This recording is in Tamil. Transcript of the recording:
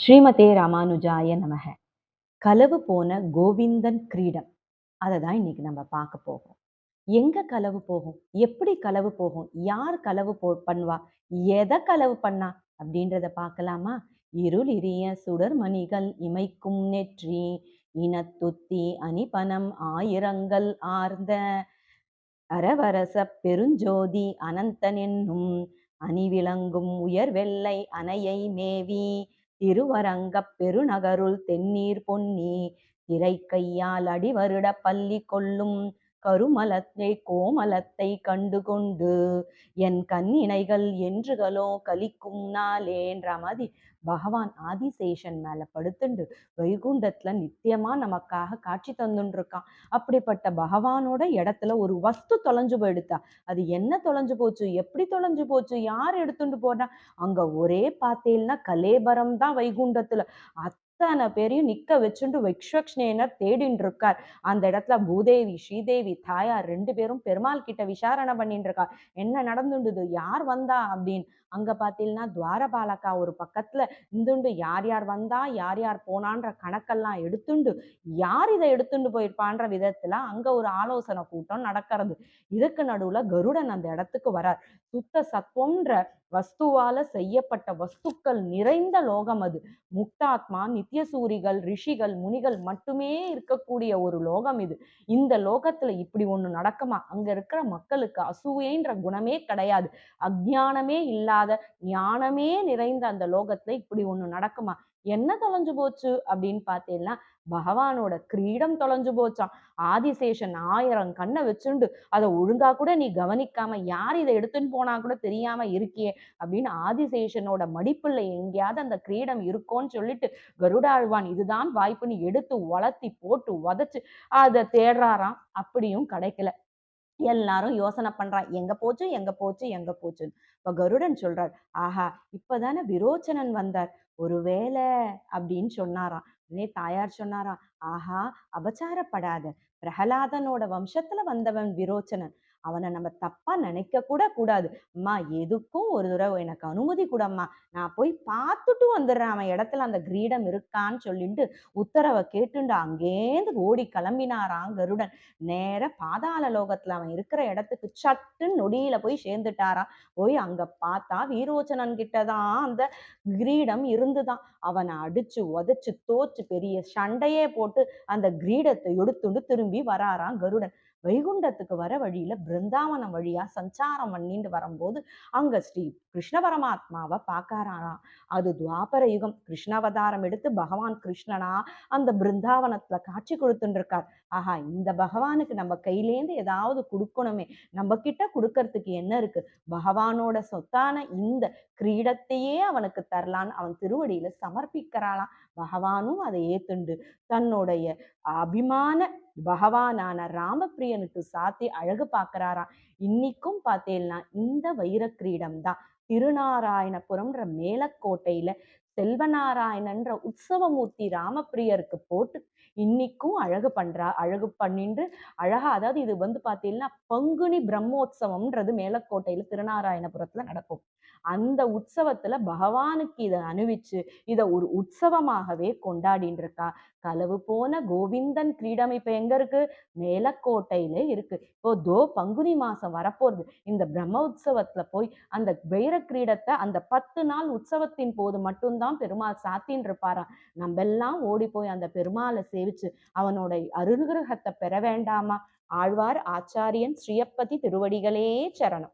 ஸ்ரீமதே ராமானுஜாய நமக. கலவு போன கோவிந்தன் கிரீடம். அதை தான் இன்னைக்கு நம்ம பார்க்க போகும் எங்க கலவு போகும்? எப்படி கலவு போகும்? யார் கலவு போ பண்ணுவா? எதை கலவு பண்ணா? அப்படின்றத பார்க்கலாமா? இருள் இரிய சுடர் மணிகள் இமைக்கும் நெற்றி இனத்துத்தி அணிபனம் ஆயிரங்கள் ஆர்ந்த. அரவரச பெருஞ்சோதி அனந்தன் என்னும் அணிவிளங்கும் உயர் வெள்ளை அணையை மேவி திருவரங்கப் பெருநகருள் தென்னீர் பொன்னி திரை கையால் அடிவருட பள்ளி கொள்ளும் கருமலத்தை கோமலத்தை கண்டு கொண்டு என் கண்ணினைகள் என்றுகளோ கலிக்கும் நாளேன்ற மாதிரி பகவான் ஆதிசேஷன் மேல படுத்துண்டு வைகுண்டத்துல நித்தியமா நமக்காக காட்சி தந்துருக்கான் அப்படிப்பட்ட பகவானோட இடத்துல ஒரு வஸ்து தொலைஞ்சு போயிடுத்தா அது என்ன தொலைஞ்சு போச்சு எப்படி தொலைஞ்சு போச்சு யார் எடுத்துட்டு போனா அங்க ஒரே பார்த்தேன்னா கலேபரம் தான் வைகுண்டத்துல. அத்தனை பேரையும் நிக்க வச்சுட்டு விக்ஷக்ஷ்ணேனர் தேடின்னு இருக்கார் அந்த இடத்துல பூதேவி ஸ்ரீதேவி தாயார் ரெண்டு பேரும் பெருமாள் கிட்ட விசாரணை பண்ணிட்டு இருக்கா என்ன நடந்துடுது யார் வந்தா அப்படின்னு. அங்க பாத்தீங்கன்னா துவாரபாலக்கா ஒரு பக்கத்துல இந்துண்டு யார் யார் வந்தா யார் யார் போனான்ற கணக்கெல்லாம் எடுத்துண்டு யார் இதை எடுத்துட்டு போயிருப்பான்ற விதத்துல அங்க ஒரு ஆலோசனை கூட்டம் நடக்கிறது. இதுக்கு நடுவுல கருடன் அந்த இடத்துக்கு வரார். சுத்த சத்வம்ன்ற வஸ்துவால செய்யப்பட்ட வஸ்துக்கள் நிறைந்த லோகம் அது. முக்தாத்மா நித்தியசூரிகள் ரிஷிகள் முனிகள் மட்டுமே இருக்கக்கூடிய ஒரு லோகம் இது. இந்த லோகத்துல இப்படி ஒண்ணு நடக்குமா? அங்க இருக்கிற மக்களுக்கு அசூயைன்ற குணமே கிடையாது. அஜானமே இல்லாத ஞானமே நிறைந்த அந்த லோகத்துல இப்படி ஒண்ணு நடக்குமா? என்ன தொலைஞ்சு போச்சு அப்படின்னு பார்த்தீங்கன்னா பகவானோட கிரீடம் தொலைஞ்சு போச்சான் ஆதிசேஷன் ஆயிரம் கண்ணை வச்சுண்டு அதை ஒழுங்கா கூட நீ கவனிக்காம யார் இதை எடுத்துன்னு போனா கூட தெரியாம இருக்கியே அப்படின்னு ஆதிசேஷனோட மடிப்புல எங்கேயாவது அந்த கிரீடம் இருக்கோன்னு சொல்லிட்டு கருடாழ்வான் இதுதான் வாய்ப்புன்னு எடுத்து வளர்த்தி போட்டு உதச்சு அதை தேடுறாராம். அப்படியும் கிடைக்கல. எல்லாரும் யோசனை பண்றா எங்க போச்சு எங்க போச்சு எங்க போச்சுன்னு. இப்ப கருடன் சொல்றார் ஆஹா இப்பதானே விரோச்சனன் வந்தார். ஒருவேளை அப்படின்னு சொன்னாராம். உடனே தாயார் சொன்னாராம் ஆஹா அபச்சாரப்படாத பிரகலாதனோட வம்சத்துல வந்தவன் விரோச்சனன். அவனை நம்ம தப்பா நினைக்க கூட கூடாது. அம்மா எதுக்கும் ஒரு தடவை எனக்கு அனுமதி கூடம்மா. நான் போய் பார்த்துட்டு வந்துடுறேன். அவன் இடத்துல அந்த கிரீடம் இருக்கான்னு சொல்லிட்டு உத்தரவை கேட்டுண்டு அங்கேருந்து ஓடி கிளம்பினாராம் கருடன். நேர பாதாள லோகத்துல அவன் இருக்கிற இடத்துக்கு சட்டுன்னு நொடியில போய் சேர்ந்துட்டாராம். போய் அங்க பார்த்தா வீரோச்சனன் கிட்டதான் அந்த கிரீடம் இருந்துதான். அவனை அடிச்சு உதச்சு தோச்சு பெரிய சண்டையே போட்டு அந்த கிரீடத்தை எடுத்துண்டு திரும்பி வராராம் கருடன். வைகுண்டத்துக்கு வர வழியில பிருந்தாவனம் வழியா சஞ்சாரம் பண்ணிட்டு வரும்போது அங்க ஸ்ரீ கிருஷ்ண பரமாத்மாவை பார்க்கறாராம் அது துவாபர யுகம். கிருஷ்ணாவதாரம் எடுத்து பகவான் கிருஷ்ணனா அந்த பிருந்தாவனத்துல காட்சி கொடுத்துட்டு இருக்கார். ஆஹா இந்த பகவானுக்கு நம்ம கையிலேந்து ஏதாவது கொடுக்கணுமே நம்ம கிட்ட கொடுக்கறதுக்கு என்ன இருக்கு? பகவானோட சொத்தான இந்த கிரீடத்தையே அவனுக்கு தரலான்னு அவன் திருவடியில சமர்ப்பிக்கிறாளாம். பகவானும் அதை ஏத்துண்டு தன்னுடைய அபிமான பகவானான ராமப்பிரியனுக்கு சாத்தி அழகு பார்க்கறாராம் இன்னைக்கும் பார்த்தேன்னா இந்த வைர கிரீடம் தான் திருநாராயணபுரம்ன்ற மேலக்கோட்டையில செல்வநாராயணன்ற உற்சவமூர்த்தி ராமப்பிரியருக்கு போட்டு இன்னைக்கும் அழகு பண்றா அழகு பண்ணின்று அழகா அதாவது இது வந்து பார்த்தீங்கன்னா பங்குனி பிரம்மோத்சவம்ன்றது மேலக்கோட்டையில திருநாராயணபுரத்துல நடக்கும். அந்த உற்சவத்துல பகவானுக்கு இதை அணிவிச்சு இதை ஒரு உற்சவமாகவே கொண்டாடின்னு இருக்கா களவு போன கோவிந்தன் கிரீடம் இப்ப எங்க இருக்கு? மேலக்கோட்டையில இருக்கு. இப்போ தோ பங்குனி மாசம் வரப்போறது இந்த பிரம்ம உற்சவத்துல போய் அந்த வைர கிரீடத்தை அந்த பத்து நாள் உற்சவத்தின் போது மட்டும்தான் பெருமாள் சாத்தின்னு இருப்பாராம். நம்ம எல்லாம் ஓடி போய் அந்த பெருமாளை சேவிச்சு அவனோட அருகிரகத்தை பெற வேண்டாமா? ஆழ்வார் ஆச்சாரியன் ஸ்ரீயப்பதி திருவடிகளே சரணம்.